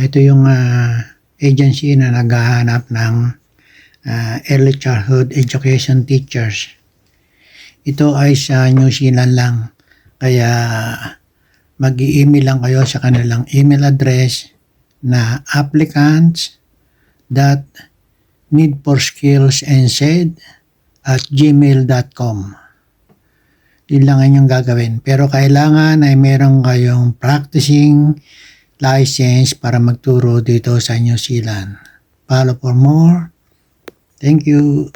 ito yung ah, agency na naghahanap ng ah, early childhood education teachers. Ito ay sa New Zealand lang. Kaya mag-i-email lang kayo sa kanilang email address na applicants dot at gmail.com. Yun lang ang inyong gagawin. Pero kailangan ay meron kayong practicing license para magturo dito sa New Zealand. Follow for more. Thank you.